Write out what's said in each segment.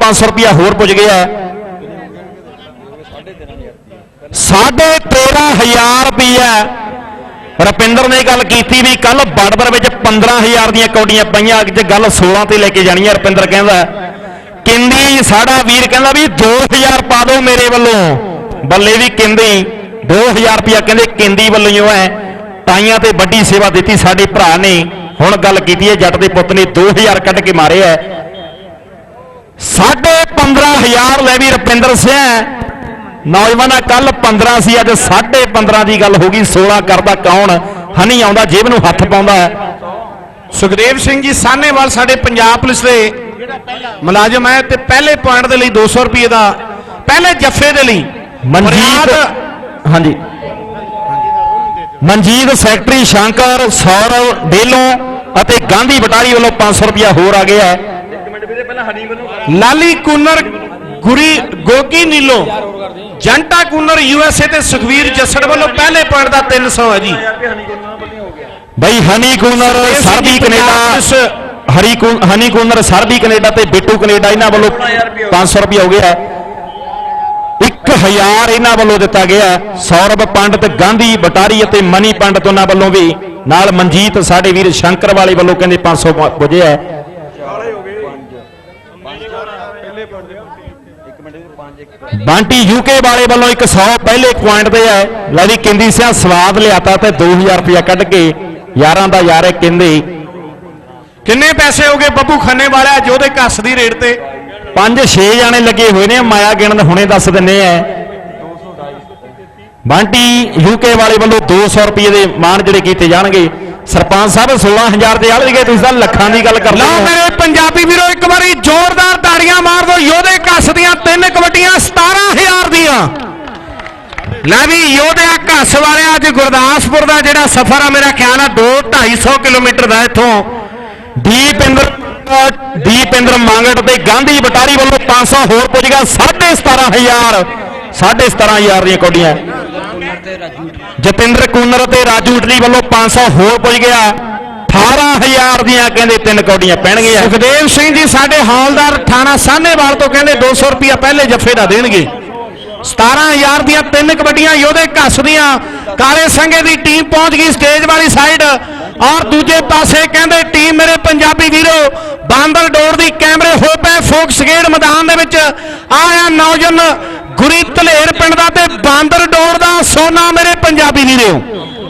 500 ਰੁਪਿਆ ਹੋਰ ਪੁੱਜ ਗਿਆ। ਸਾਢੇ 13000 ਰੁਪਿਆ ਰਪਿੰਦਰ ਨੇ ਗੱਲ ਕੀਤੀ ਵੀ ਕੱਲ ਬੜਬੜ ਵਿੱਚ 15000 ਦੀਆਂ ਕੌਡੀਆਂ ਪਈਆਂ, ਅੱਜ ਗੱਲ 16 ਤੇ ਲੈ ਕੇ ਜਾਣੀ ਹੈ ਰੁਪਿੰਦਰ ਕਹਿੰਦਾ। ਕਿੰਦੀ ਸਾਡਾ ਵੀਰ ਕਹਿੰਦਾ ਵੀ 2000 ਪਾ ਦਿਓ ਮੇਰੇ ਵੱਲੋਂ। ਬੱਲੇ ਵੀ ਕਿੰਦੀ 2000 ਰੁਪਿਆ ਕਹਿੰਦੇ ਕਿੰਦੀ ਵੱਲੋਂ ਹੀ। ਹੈ ਤਾਈਆਂ ਤੇ ਵੱਡੀ ਸੇਵਾ ਦਿੱਤੀ ਸਾਡੇ ਭਰਾ ਨੇ। ਹੁਣ ਗੱਲ ਕੀਤੀ ਹੈ, ਜੱਟ ਦੇ ਪੁੱਤ ਨੇ 2000 ਕੱਢ ਕੇ ਮਾਰਿਆ ਹੈ। 15000 ਲੈ ਵੀ ਰੁਪਿੰਦਰ ਸਿੰਘ। ਨੌਜਵਾਨਾ ਕੱਲ 15 ਸੀ ਅੱਜ ਸਾਢੇ 15 ਦੀ ਗੱਲ ਹੋ ਗਈ। 16 ਕਰਦਾ ਕੌਣ? ਹਨੀ ਆਉਂਦਾ ਜੇਬ ਨੂੰ ਹੱਥ ਪਾਉਂਦਾ ਹੈ। ਸੁਖਦੇਵ ਸਿੰਘ ਜੀ ਸਾਹਨੇਵਾਲ ਸਾਡੇ ਪੰਜਾਬ ਪੁਲਿਸ ਦੇ ਮੁਲਾਜ਼ਮ ਹੈ ਤੇ ਪਹਿਲੇ ਪੁਆਇੰਟ ਦੇ ਲਈ 200 ਰੁਪਏ ਦਾ ਪਹਿਲੇ ਜੱਫੇ ਦੇ ਲਈ ਮਨਜੀਤ ਹਾਂਜੀ। ਮਨਜੀਤ ਸੈਕਟਰੀ ਸ਼ੰਕਰ ਸੌਰਵ ਡੇਲੋਂ ਅਤੇ ਗਾਂਧੀ ਬਟਾਲੀ ਵੱਲੋਂ 500 ਰੁਪਇਆ ਹੋਰ ਆ ਗਿਆ ਹੈ। ਲਾਲੀ ਕੁਨਰ ਗੁਰੀ ਗੋਗੀ ਨੀਲੋ ਜੰਟਾ ਕੁਨਰ ਯੂਐਸਏ ਤੇ ਸੁਖਵੀਰ ਜੱਸੜ ਵੱਲੋਂ ਪਹਿਲੇ ਪੁਆਇੰਟ ਦਾ 300 ਹੈ ਜੀ। ਬਈ ਹਨੀ ਕੂਨਰ ਸਰਬੀ ਕੈਨੇਡਾ ਹਰੀ ਹਨੀ ਕੂਨਰ ਸਰਬੀ ਕੈਨੇਡਾ ਤੇ ਬਿੱਟੂ ਕੈਨੇਡਾ ਇਹਨਾਂ ਵੱਲੋਂ 500 ਰੁਪਇਆ ਹੋ ਗਿਆ ਹੈ। 1000 ਇਹਨਾਂ ਵੱਲੋਂ ਦਿੱਤਾ ਗਿਆ। ਸੌਰਵ ਪੰਡਤ ਗਾਂਧੀ ਬਟਾਰੀ ਅਤੇ ਮਨੀ ਪੰਡਤ ਉਹਨਾਂ ਵੱਲੋਂ ਵੀ। ਨਾਲ ਮਨਜੀਤ ਸਾਡੇ ਵੀਰ ਸ਼ੰਕਰ ਵਾਲੇ ਵੱਲੋਂ ਕਹਿੰਦੇ 500 ਪ- ਪੁੱਜਿਆ ਹੈ ਬਾਂਟੀ ਯੂਕੇ ਵਾਲੇ ਵੱਲੋਂ 100 ਪਹਿਲੇ ਪੁਆਇੰਟ ਤੇ ਹੈ। ਲੈ ਵੀ ਕਿੰਦੀ ਸਿਆ ਸਵਾਦ ਲਿਆਤਾ ਤੇ 2000 ਰੁਪਇਆ ਕੱਢ ਕੇ ਯਾਰਾਂ ਦਾ ਯਾਰ ਹੈ ਕਹਿੰਦੇ ਕਿੰਨੇ ਪੈਸੇ ਹੋ ਗਏ ਬੱਬੂ ਖੰਨੇ ਵਾਲਾ ਜੋਦੇ ਕੱਸ ਦੀ ਰੇਟ ਤੇ? 5-6 ਜਾਣੇ ਲੱਗੇ ਹੋਏ ਨੇ, ਮਾਇਆ ਗਿਣਨ ਹੁਣੇ ਦੱਸ ਦਿੰਨੇ ਐ ਬਾਂਟੀ ਯੂਕੇ ਵਾਲੇ ਵੱਲੋਂ 200 ਰੁਪਏ ਦੇ ਮਾਨ ਜਿਹੜੇ ਕੀਤੇ ਜਾਣਗੇ। ਸਰਪੰਚ ਸਾਹਿਬ 16000 ਦੇ ਆਲੇ ਗਏ ਤੁਸੀਂ ਤਾਂ ਲੱਖਾਂ ਦੀ ਗੱਲ ਕਰਦੇ ਲਓ ਹੋ। ਮੇਰੇ ਪੰਜਾਬੀ ਵੀਰੋ ਇੱਕ ਵਾਰੀ ਜ਼ੋਰਦਾਰ ਤਾੜੀਆਂ ਮਾਰ ਦਿਓ। ਯੋਧੇ ਕੱਸ ਦੀਆਂ ਤਿੰਨ ਕਬੱਡੀਆਂ 17000 ਦੀਆਂ। ਲੈ ਵੀ ਯੋਧਿਆ ਘੱਸ ਵਾਲਿਆ ਅੱਜ ਗੁਰਦਾਸਪੁਰ ਦਾ ਜਿਹੜਾ ਸਫ਼ਰ ਆ ਮੇਰਾ ਖਿਆਲ ਆ 2 250 ਕਿਲੋਮੀਟਰ ਦਾ ਇੱਥੋਂ। ਦੀਪਿੰਦਰ ਦੀਪਿੰਦਰ ਮੰਗਟ ਤੇ ਗਾਂਧੀ ਬਟਾਰੀ ਵੱਲੋਂ 500 ਹੋਰ ਪੁੱਜ ਗਿਆ 17500 17500 ਦੀਆਂ ਕੌਡੀਆਂ। ਜਤਿੰਦਰ ਕੂਨਰ ਅਤੇ ਰਾਜੂ ਇਟਲੀ ਵੱਲੋਂ 500 ਹੋਰ ਪੁੱਜ ਗਿਆ। 18000 ਦੀਆਂ ਕਹਿੰਦੇ ਤਿੰਨ ਕੌਡੀਆਂ ਪੈਣਗੀਆਂ। ਸੁਖਦੇਵ ਸਿੰਘ ਜੀ ਸਾਡੇ ਹਾਲਦਾਰ ਥਾਣਾ ਸਾਹਨੇਵਾਲ ਤੋਂ ਕਹਿੰਦੇ 200 ਰੁਪਇਆ ਪਹਿਲੇ ਜੱਫੇ ਦਾ ਦੇਣਗੇ। 17000 ਦੀਆਂ ਤਿੰਨ ਕਬੱਡੀਆਂ ਯੋਧੇ ਘੱਸ ਦੀਆਂ। ਕਾਲੇ ਸੰਘੇ ਦੀ ਟੀਮ ਪਹੁੰਚ ਗਈ ਸਟੇਜ ਵਾਲੀ ਸਾਈਡ। ਔਰ ਦੂਜੇ ਪਾਸੇ ਕਹਿੰਦੇ ਟੀਮ ਮੇਰੇ ਪੰਜਾਬੀ ਵੀਰੋ ਬਾਂਦਰ ਡੋਰ ਦੀ ਕੈਮਰੇ ਹੋ ਪਏ ਫੋਕਸ ਗੇੜ ਮੈਦਾਨ ਦੇ ਵਿੱਚ। ਆਇਆ ਨੌਜਵਾਨ ਗੁਰੀ ਧਲੇਰ ਪਿੰਡ ਦਾ ਤੇ ਬਾਂਦਰ ਡੋਰ ਦਾ ਸੋਨਾ ਮੇਰੇ ਪੰਜਾਬੀ ਵੀਰੋ।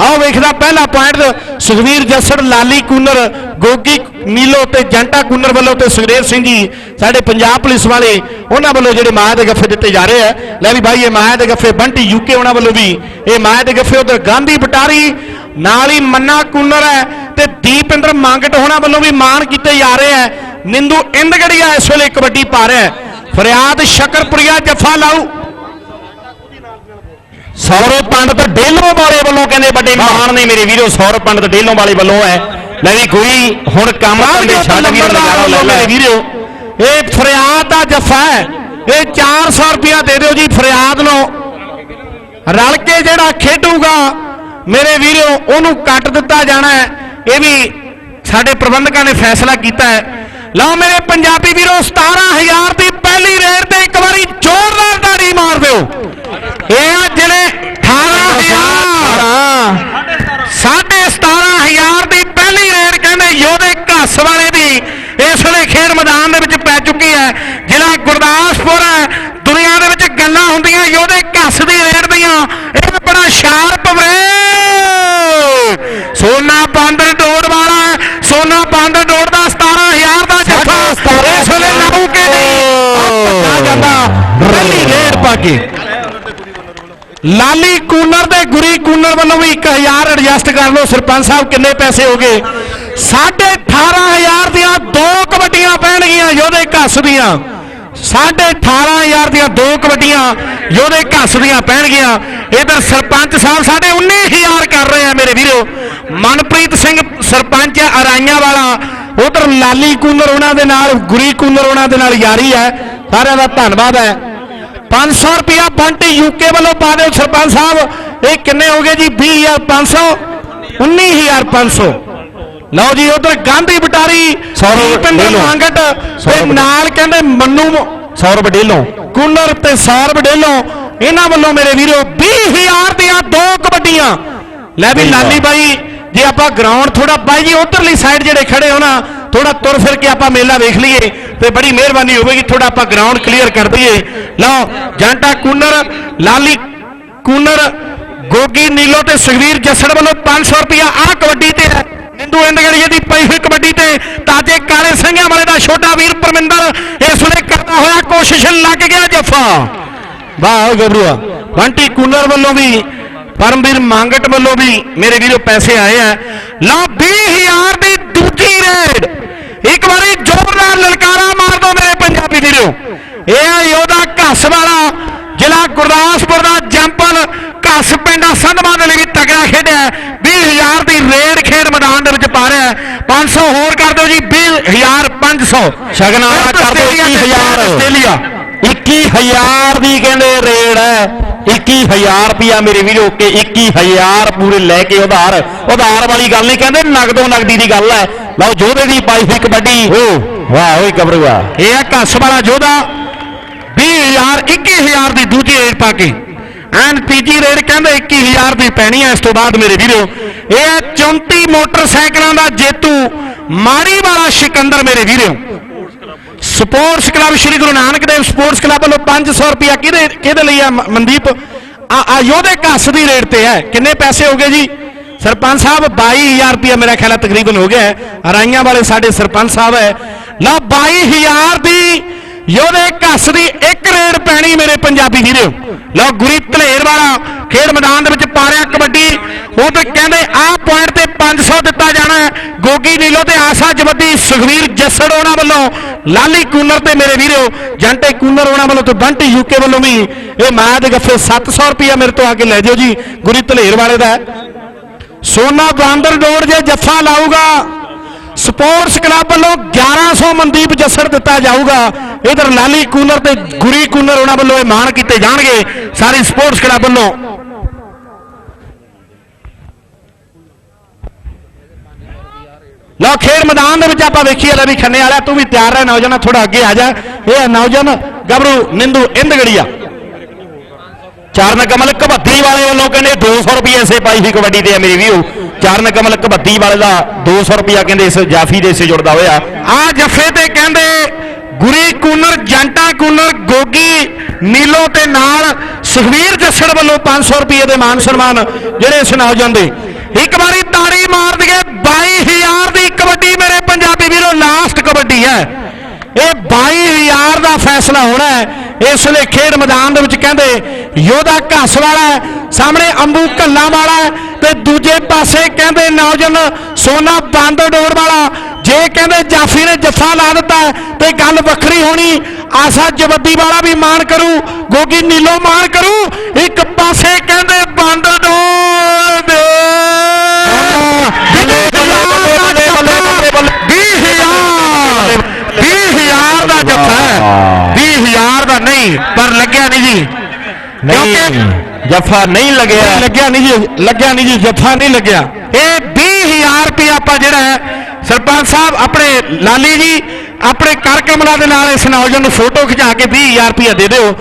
ਆਓ ਵੇਖਦਾ ਪਹਿਲਾ ਪੁਆਇੰਟ ਸੁਖਵੀਰ ਜੱਸੜ, ਲਾਲੀ ਕੂਨਰ, ਗੋਗੀ ਨੀਲੋ ਤੇ ਜੰਟਾ ਕੂਨਰ ਵੱਲੋਂ ਤੇ ਸੁਖਦੇਵ ਸਿੰਘ ਜੀ, ਸਾਡੇ ਪੰਜਾਬ ਪੁਲਿਸ ਵਾਲੇ, ਉਹਨਾਂ ਵੱਲੋਂ ਜਿਹੜੇ ਮਾਇਆ ਦੇ ਗੱਫੇ ਦਿੱਤੇ ਜਾ ਰਹੇ ਆ। ਲੈ ਵੀ ਭਾਈ ਇਹ ਮਾਇਆ ਦੇ ਗੱਫੇ ਬੰਟੀ ਯੂਕੇ ਉਹਨਾਂ ਵੱਲੋਂ ਵੀ, ਇਹ ਮਾਇਆ ਦੇ ਗੱਫੇ ਉਧਰ ਗਾਂਧੀ ਬਟਾਰੀ, ਨਾਲ ਹੀ ਮੰਨਾ ਕੂਨਰ ਹੈ ਤੇ ਦੀਪਿੰਦਰ ਮੰਗਟ ਹੋਣਾ ਵੱਲੋਂ ਵੀ ਮਾਣ ਕੀਤੇ ਜਾ ਰਹੇ ਆ। ਨਿੰਦੂ ਇੰਦਗੜੀਆ ਇਸ ਵੇਲੇ ਕਬੱਡੀ ਪਾ ਰਿਹਾ ਹੈ। ਫਰਿਆਦ ਸ਼ਕਰਪੁਰੀਆ ਜੱਫਾ ਲਾਊ। ਸੌਰਵ ਪੰਡਤ ਡੇਲੋਂ ਵਾਲੇ ਵੱਲੋਂ ਕਹਿੰਦੇ ਵੱਡੇ ਮਹਾਨ ਨੇ ਮੇਰੇ ਵੀਰੋ ਸੌਰਵ ਪੰਡਤ ਡੇਲੋਂ ਵਾਲੇ ਵੱਲੋਂ ਹੈ। ਲੈ ਵੀ ਕੋਈ ਹੁਣ ਕੰਮ ਕਰਦੇ ਛੱਡ ਵੀਰ ਨਜ਼ਾਰਾ ਲੈ ਲੈ ਮੇਰੇ ਵੀਰੋ। ਇਹ ਫਰਿਆਦ ਦਾ ਜੱਫਾ ਹੈ। ਇਹ 400 ਰੁਪਇਆ ਦੇ ਦਿਓ ਜੀ ਫਰਿਆਦ ਨੂੰ। ਰਲ ਕੇ ਜਿਹੜਾ ਖੇਡੂਗਾ ਮੇਰੇ ਵੀਰੋ ਉਹਨੂੰ ਕੱਟ ਦਿੱਤਾ ਜਾਣਾ ਹੈ। ਇਹ ਵੀ ਸਾਡੇ ਪ੍ਰਬੰਧਕਾਂ ਨੇ ਫੈਸਲਾ ਕੀਤਾ ਹੈ। ਲਓ ਮੇਰੇ ਪੰਜਾਬੀ ਵੀਰੋ 17000 ਦੀ ਪਹਿਲੀ ਰੇਡ ਤੇ ਇੱਕ ਵਾਰੀ ਜ਼ੋਰਦਾਰ ਤਾੜੀ ਮਾਰ ਦਿਓ ਇਹ ਆ ਜਿਹੜੇ 18000 ਸਾਢੇ 17000 ਦੀ ਪਹਿਲੀ ਰੇਡ ਕਹਿੰਦੇ ਯੋਧੇ ਘੱਸ ਵਾਲੇ ਦੀ ਇਸ ਵੇਲੇ ਖੇਡ ਮੈਦਾਨ ਦੇ ਵਿੱਚ ਪੈ ਚੁੱਕੀ ਹੈ ਜ਼ਿਲ੍ਹਾ ਗੁਰਦਾਸਪੁਰ ਹੈ ਦੁਨੀਆ ਦੇ ਵਿੱਚ ਗੱਲਾਂ ਹੁੰਦੀਆਂ ਯੋਧੇ ਘੱਸ ਦੀ ਰੇਡ ਦੀਆਂ ਇਹ ਬੜਾ ਸ਼ਾਰਪ ਵੇ ਸੋਨਾ ਬਾਂਦਰ ਡੋਰ ਵਾਲਾ ਹੈ, ਸੋਨਾ ਬਾਂਦਰ ਡੋਰ ਦਾ 17000 ਦਾ ਜੱਫਾ ਇਸ ਵੇਲੇ ਲਾਉ ਕੇ ਨਹੀਂ ਆ ਜਾਂਦਾ ਪਹਿਲੀ ਰੇਡ ਪਾ ਕੇ ਲਾਲੀ ਕੂਨਰ ਦੇ ਗੁਰੀ ਕੂਨਰ ਵੱਲੋਂ ਵੀ 1000 ਐਡਜਸਟ ਕਰ ਲਓ। ਸਰਪੰਚ ਸਾਹਿਬ, ਕਿੰਨੇ ਪੈਸੇ ਹੋ ਗਏ? 18500 ਦੀਆਂ ਦੋ ਕਬੱਡੀਆਂ ਪੈਣਗੀਆਂ ਯੋਧੇ ਘੱਸ ਦੀਆਂ। 18500 ਦੀਆਂ ਦੋ ਕਬੱਡੀਆਂ ਯੋਧੇ ਘੱਸ ਦੀਆਂ ਪੈਣਗੀਆਂ। ਇਧਰ ਸਰਪੰਚ ਸਾਹਿਬ ਸਾਡੇ 19000 ਕਰ ਰਹੇ ਆ ਮੇਰੇ ਵੀਰੋ। ਮਨਪ੍ਰੀਤ ਸਿੰਘ ਸਰਪੰਚ ਹੈ, ਅਰਾਈਆਂ ਵਾਲਾ। ਉਧਰ ਲਾਲੀ ਕੂਨਰ ਉਹਨਾਂ ਦੇ ਨਾਲ, ਗੁਰੀ ਕੂਨਰ ਉਹਨਾਂ ਦੇ ਨਾਲ ਯਾਰੀ ਹੈ। ਸਾਰਿਆਂ ਦਾ ਧੰਨਵਾਦ ਹੈ। 500 ਰੁਪਿਆ ਬੰਟੀ ਯੂਕੇ ਵੱਲੋਂ ਪਾ ਦਿਓ ਸਰਪੰਚ ਸਾਹਿਬ। ਇਹ ਕਿੰਨੇ ਹੋ ਗਏ ਜੀ? 20500 19500 ਲਓ ਜੀ ਉਧਰ ਗਾਂਧੀ ਬਟਾਰੀ ਢਿੱਲੋਂ। ਮੰਗਟ ਤੇ ਨਾਲ ਕਹਿੰਦੇ ਮੰਨੂ ਸੌਰਵ ਡੇਲੋਂ। ਕੁਨਰ ਤੇ ਸੌਰਵ ਡੇਲੋਂ। ਇਹਨਾਂ ਵੱਲੋਂ ਮੇਰੇ ਵੀਰੋ 20000 ਦੀਆਂ ਦੋ ਕਬੱਡੀਆਂ। ਲੈ ਵੀ। ਲਾਲੀ ਬਾਈ ਜੇ ਆਪਾਂ ਗਰਾਊਂਡ ਥੋੜਾ ਬਾਈ ਜੀ ਉਧਰਲੀ ਸਾਈਡ ਜਿਹੜੇ ਖੜੇ ਹੋ ਨਾ ਥੋੜਾ ਤੁਰ ਫਿਰ ਕੇ ਆਪਾਂ ਮੇਲਾ ਵੇਖ ਲਈਏ। ਤੇ ਬੜੀ ਮਿਹਰਬਾਨੀ ਹੋਵੇਗੀ ਥੋੜਾ ਆਪਾਂ ਗਰਾਊਂਡ ਕਲੀਅਰ ਕਰ ਦਈਏ। ਲਓ ਜਾਂਟਾ ਕੁਨਰ, ਲਾਲੀ ਕੁਨਰ, ਗੋਗੀ ਨੀਲੋ ਤੇ ਸੁਖਵੀਰ ਜੱਸੜ ਵੱਲੋਂ 500 ਰੁਪਇਆ ਆਹ ਕਬੱਡੀ ਤੇ ਹੈ। ਨਿੰਦੂ ਇੰਦਗੜੀਏ ਦੀ ਪਈ ਹੋਈ ਕਬੱਡੀ ਤੇ ਤਾਜੇ ਕਾਲੇ ਸਿੰਘਾਂ ਵਾਲੇ ਦਾ ਛੋਟਾ ਵੀਰ ਪਰਮਿੰਦਰ, ਇਸ ਵੇਲੇ ਕਰਦਾ ਹੋਇਆ ਕੋਸ਼ਿਸ਼ ਲੱਗ ਗਿਆ ਜੱਫਾ। ਵਾਹ ਗੱਭਰੂਆ ਬੰਟੀ ਕੂਨਰ ਵੱਲੋਂ ਵੀ, ਪਰਮਵੀਰ ਮੰਗਟ ਵੱਲੋਂ ਵੀ ਮੇਰੇ ਵੀਰੋ ਪੈਸੇ ਆਏ ਆ। ਲਓ 20000 ਦੀ ਦੂਜੀ ਰੇਡ ਇੱਕ ਵਾਰੀ ਜ਼ੋਰ ਨਾਲ ਲਲਕਾਰਾ ਮਾਰ ਦੋ ਮੇਰੇ ਪੰਜਾਬੀ ਵੀਰੋ ਇਹ ਆ ਯੋਧਾ ਘਸ ਵਾਲਾ ਜ਼ਿਲ੍ਹਾ ਗੁਰਦਾਸਪੁਰ ਦਾ ਜੰਪਲ। ਘਸ ਪਿੰਡਾ ਸੰਧਵਾ ਦੇ ਲਈ ਵੀ ਤਗੜਾ ਖੇਡਿਆ 20000 ਦੀ ਰੇਡ ਖੇਡ ਮੈਦਾਨ ਦੇ ਵਿੱਚ ਪਾ ਰਿਹਾ ਹੈ। 500 ਹੋਰ ਕਰ ਦਿਓ ਜੀ 20000 500 ਸ਼ਗਨ ਵਾਲਾ ਕਰ ਦਿਓ 21000 ਆਸਟ੍ਰੇਲੀਆ। 21000 ਦੀ ਕਹਿੰਦੇ ਰੇਡ ਹੈ। 21000 ਰੁਪਿਆ ਮੇਰੇ ਵੀਰੋ ਕੇ 21000 ਪੂਰੇ ਲੈ ਕੇ ਉਧਾਰ। ਉਧਾਰ ਵਾਲੀ ਗੱਲ ਨਹੀਂ ਕਹਿੰਦੇ ਨਗਦੋ ਨਗਦੀ ਦੀ ਗੱਲ ਹੈ। ਲਓ ਜੋਧੇ ਦੀ ਪਾਈ ਹੋਈ ਕਬੱਡੀ। ਓ ਵਾਹ ਓਏ ਗੱਭਰੂਆ ਇਹ ਹੈ ਘਸ ਵਾਲਾ ਜੋਧਾ। 20000 21000 ਦੀ ਦੂਜੀ ਰੇਡ ਪਾ ਕੇ। ਐਨ ਤੀਜੀ ਰੇਡ ਕਹਿੰਦੇ 21000 ਦੀ ਪੈਣੀ ਹੈ ਇਸ ਤੋਂ ਬਾਅਦ ਮੇਰੇ ਵੀਰੋ, ਇਹ ਹੈ 34 ਮੋਟਰਸਾਈਕਲਾਂ ਦਾ ਜੇਤੂ, ਮਾੜੀ ਵਾਲਾ ਸਿਕੰਦਰ ਮੇਰੇ ਵੀਰੋ। Sports club, Shri Guru Nanak Dev sports club ਵੱਲੋਂ 500 ਰੁਪਿਆ ਕਿਹਦੇ ਕਿਹਦੇ ਲਈ ਆ ਮਨਦੀਪ? ਆ ਯੋਧੇ ਘਸ ਦੀ ਰੇਟ ਤੇ ਹੈ। ਕਿੰਨੇ ਪੈਸੇ ਹੋ ਗਏ ਜੀ? ਸਰਪੰਚ ਸਾਹਿਬ 22000 ਰੁਪਇਆ ਮੇਰਾ ਖਿਆਲ ਹੈ ਤਕਰੀਬਨ ਹੋ ਗਿਆ ਹੈ। ਰਾਈਆਂ ਵਾਲੇ ਸਾਡੇ ਸਰਪੰਚ ਸਾਹਿਬ ਹੈ। ਲਓ 22000 ਦੀ ਯੋਧੇ ਘਸ ਦੀ ਇੱਕ ਰੇਡ ਪੈਣੀ ਮੇਰੇ ਪੰਜਾਬੀ ਵੀਰੋ। ਲਓ ਗੁਰੀ ਧਲੇਰ ਵਾਲਾ ਖੇਡ ਮੈਦਾਨ ਦੇ ਵਿੱਚ ਪਾ ਰਿਹਾ ਕਬੱਡੀ। ਉਹ ਤੇ ਕਹਿੰਦੇ ਆਹ ਪੁਆਇੰਟ ਤੇ 500 ਦਿੱਤਾ ਜਾਣਾ ਗੋਗੀ ਨੀਲੋ ਤੇ ਆਸਾ ਜਵੱਦੀ, ਸੁਖਵੀਰ ਜੱਸੜ ਉਹਨਾਂ ਵੱਲੋਂ, ਲਾਲੀ ਕੂਨਰ ਤੇ ਮੇਰੇ ਵੀਰੋ, ਜੰਟੇ ਕੂਨਰ ਉਹਨਾਂ ਵੱਲੋਂ ਤੇ ਬੰਟੀ ਯੂਕੇ ਵੱਲੋਂ ਵੀ। ਇਹ ਮਾਇਆ ਦੇ ਗੱਫੇ 700 ਰੁਪਇਆ ਮੇਰੇ ਤੋਂ ਆ ਕੇ ਲੈ ਜਾਓ ਜੀ, ਗੁਰੀ ਧਲੇਰ ਵਾਲੇ ਦਾ। ਸੋਨਾ ਬਾਂਦਰ ਡੋਰ ਜੇ ਜੱਫਾ ਲਾਊਗਾ ਸਪੋਰਟਸ ਕਲੱਬ ਵੱਲੋਂ 1100 ਮਨਦੀਪ ਜੱਸੜ ਦਿੱਤਾ ਜਾਊਗਾ। ਇਧਰ ਲਾਲੀ ਕੂਨਰ ਤੇ ਗੁਰੀ ਕੂਨਰ ਉਹਨਾਂ ਵੱਲੋਂ ਇਹ ਮਾਣ ਕੀਤੇ ਜਾਣਗੇ। ਸਾਰੀ ਸਪੋਰਟਸ ਕਲੱਬ ਵੱਲੋਂ। ਲਓ, ਖੇਡ ਮੈਦਾਨ ਦੇ ਵਿੱਚ ਆਪਾਂ ਵੇਖੀਏ ਲੈ ਵੀ ਖੰਨੇ ਵਾਲਾ, ਤੂੰ ਵੀ ਤਿਆਰ ਰਹਿ ਨੌਜਵਾਨ ਥੋੜਾ ਅੱਗੇ ਆ ਜਾ। ਇਹ ਨੌਜਵਾਨ ਗੱਭਰੂ ਨਿੰਦੂ ਇੰਦਗੜੀਆ। ਚਰਨ ਕਮਲ ਕਬੱਡੀ ਵਾਲੇ ਵੱਲੋਂ ਕਹਿੰਦੇ 200 ਰੁਪਏ ਸੇ ਪਾਈ ਸੀ ਕਬੱਡੀ ਤੇ ਮੇਰੀ ਮੇਰੇ ਚਰਨ ਕਮਲ ਕਬੱਡੀ ਵਾਲੇ ਦਾ 200 ਰੁਪਿਆ ਕਹਿੰਦੇ ਇਸ ਜਾਫੀ ਦੇ ਸੇ ਜੁੜਦਾ ਹੋਇਆ। ਆ ਜੱਫੇ ਤੇ ਕਹਿੰਦੇ ਗੁਰੀ ਕੂਨਰ, ਜੰਟਾ ਕੂਨਰ, ਗੋਗੀ, ਨੀਲੋ ਤੇ ਨਾਲ ਸੁਖਵੀਰ ਜੱਸੜ ਵੱਲੋਂ 500 ਰੁਪਏ ਦੇ ਮਾਨ ਸਨਮਾਨ ਜਿਹੜੇ ਸੁਣਾਓ ਜਾਂਦੇ। ਇੱਕ ਵਾਰੀ ਤਾੜੀ ਮਾਰ ਦਈਏ 22000 ਦੀ ਕਬੱਡੀ ਮੇਰੇ ਪੰਜਾਬੀ ਵੀਰੋ ਲਾਸਟ ਕਬੱਡੀ ਹੈ। ਇਹ 22000 ਦਾ ਫੈਸਲਾ ਹੋਣਾ ਹੈ। ਇਸ ਲਈ ਖੇਡ ਮੈਦਾਨ ਦੇ ਵਿੱਚ ਕਹਿੰਦੇ, ਯੋਧਾ ਘਸ ਵਾਲਾ ਸਾਹਮਣੇ ਅੰਬੂ ਕੱਲਾ ਵਾਲਾ ਤੇ ਦੂਜੇ ਪਾਸੇ ਕਹਿੰਦੇ ਨੌਜਵਾਨ ਸੋਨਾ ਬਾਂਦਰ ਡੋਰ ਵਾਲਾ ਜੇ ਕਹਿੰਦੇ ਜਾਫੀ ਨੇ ਜੱਫਾ ਲਾ ਦਿੱਤਾ ਤੇ ਗੱਲ ਵੱਖਰੀ ਹੋਣੀ। ਆਸਾ ਜਵੱਦੀ ਵਾਲਾ ਵੀ ਮਾਣ ਕਰੂ ਗੋਗੀ ਨੀਲੋ ਮਾਣ ਕਰੂ। ਇੱਕ ਪਾਸੇ ਕਹਿੰਦੇ ਬਾਂਦਰ ਡੋਰ ਦੇ। ਵੀਹ ਹਜ਼ਾਰ ਵੀਹ ਹਜ਼ਾਰ ਦਾ ਜੱਫਾ ਹੈ। ਵੀਹ ਹਜ਼ਾਰ ਦਾ ਨਹੀਂ ਪਰ ਲੱਗਿਆ ਨਹੀਂ ਜੀ। ਨਹੀਂ। ਜਫਾ ਨਹੀਂ ਲੱਗਿਆ। ਲੱਗਿਆ ਨਹੀਂ ਜੀ ਲੱਗਿਆ ਨਹੀਂ ਜੀ ਜੱਫਾ ਨਹੀਂ ਲੱਗਿਆ। ਇਹ 20000 ਰੁਪਏ ਆਪਾਂ ਜਿਹੜਾ ਹੈ ਸਰਪੰਚ ਸਾਹਿਬ ਆਪਣੇ ਲਾਲੀ ਜੀ ਆਪਣੇ ਕਰ ਕਮਲਾ ਦੇ ਨਾਲ ਇਸ ਨੌਜਵਾਨ ਨੂੰ ਫੋਟੋ ਖਿਚਾ ਕੇ 20000 ਰੁਪਏ ਦੇ ਦਿਓ।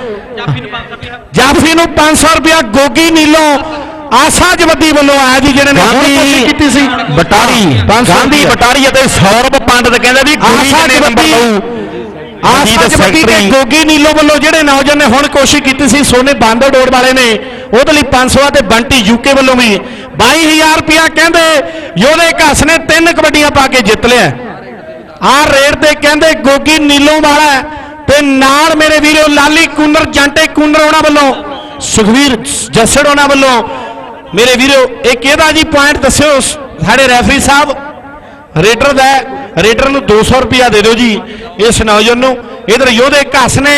ਜਾਫੀ ਨੂੰ 500 ਰੁਪਏ ਗੋਗੀ ਨੀਲੋ ਆਸਾ ਜਵੱਦੀ ਵੱਲੋਂ ਆਇਆ ਜੀ ਜਿਹੜੇ ਨੇ ਕੋਸ਼ਿਸ਼ ਕੀਤੀ ਸੀ। ਬਟਾਰੀ 500 ਗਾਂਧੀ ਬਟਾਰੀ ਅਤੇ ਸੌਰਵ ਪੰਡਤ ਕਹਿੰਦੇ ਵੀ ਗੁਰੀ ਕਿੰਨੇ ਨੰਬਰ ਲਊ? ਆਸਾ ਜਵੱਦੀ ਤੇ। ਗੋਗੀ ਨੀਲੋ ਵੱਲੋਂ ਜਿਹੜੇ ਨੌਜਵਾਨ ਨੇ ਹੁਣ ਕੋਸ਼ਿਸ਼ ਕੀਤੀ ਸੀ ਸੋਨੇ ਬਾਂਦਰ ਡੋੜ ਵਾਲੇ ਨੇ ਉਹਦੇ ਲਈ 500 ਤੇ ਬੰਟੀ ਯੂਕੇ ਵੱਲੋਂ ਵੀ। 22000 ਰੁਪਇਆ ਕਹਿੰਦੇ, ਯੋਧੇ ਘਸ ਨੇ, ਤਿੰਨ ਕਬੱਡੀਆਂ ਪਾ ਕੇ ਜਿੱਤ ਲਿਆ। ਆਹ ਰੇਡ ਤੇ ਕਹਿੰਦੇ, ਗੋਗੀ ਨੀਲੋ ਵਾਲਾ ਤੇ ਨਾਲ ਮੇਰੇ ਵੀਰੋ ਲਾਲੀ ਕੂਨਰ, ਜਾਂਟੇ ਕੂਨਰ ਉਹਨਾਂ ਵੱਲੋਂ, ਸੁਖਵੀਰ ਜੱਸੜ ਉਹਨਾਂ ਵੱਲੋਂ। ਮੇਰੇ ਵੀਰੋ ਇਹ ਕਿਹਦਾ ਜੀ ਪੁਆਇੰਟ ਦੱਸਿਓ, ਸਾਡੇ ਰੈਫਰੀ ਸਾਹਿਬ, ਰੇਡਰ ਦਾ ਰੇਡਰ ਨੂੰ 200 ਰੁਪਿਆ ਦੇ ਦਿਓ ਜੀ, ਇਸ ਨੌਜਵਾਨ ਨੂੰ। ਇਧਰ ਯੋਧੇ ਘਸ ਨੇ,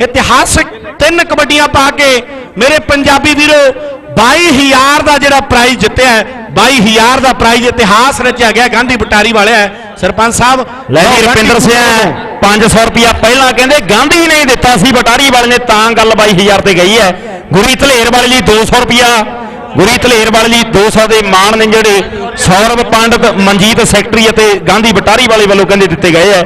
ਇਤਿਹਾਸਕ ਤਿੰਨ ਕਬੱਡੀਆਂ ਪਾ ਕੇ ਮੇਰੇ ਪੰਜਾਬੀ ਵੀਰੋ 22000 ਦਾ ਜਿਹੜਾ ਪ੍ਰਾਈਜ਼ ਜਿੱਤਿਆ ਹੈ 22000 ਦਾ ਪ੍ਰਾਈਜ਼ ਇਤਿਹਾਸ ਰਚਿਆ ਗਿਆ ਗਾਂਧੀ ਬਟਾਰੀ ਵਾਲਿਆ। ਸਰਪੰਚ ਸਾਹਿਬ। ਲੈ ਜੀ ਰੁਪਿੰਦਰ ਸਿੰਘ 500 ਰੁਪਿਆ ਪਹਿਲਾਂ ਕਹਿੰਦੇ ਗਾਂਧੀ ਨੇ ਦਿੱਤਾ ਸੀ ਬਟਾਰੀ ਵਾਲੇ ਨੇ ਤਾਂ ਗੱਲ 22000 ਤੇ ਗਈ ਹੈ। ਗੁਰੀ ਧਲੇਰ ਵਾਲੇ ਲਈ 200 ਰੁਪਿਆ ਗੁਰੀ ਧਲੇਰ ਵਾਲੇ ਜੀ 200 ਦੇ ਮਾਣ ਨੇ ਜਿਹੜੇ ਸੌਰਵ ਪੰਡਤ ਮਨਜੀਤ ਸੈਕਟਰੀ ਅਤੇ ਗਾਂਧੀ ਬਟਾਰੀ ਵਾਲੇ ਵੱਲੋਂ ਕਹਿੰਦੇ ਦਿੱਤੇ ਗਏ ਹੈ।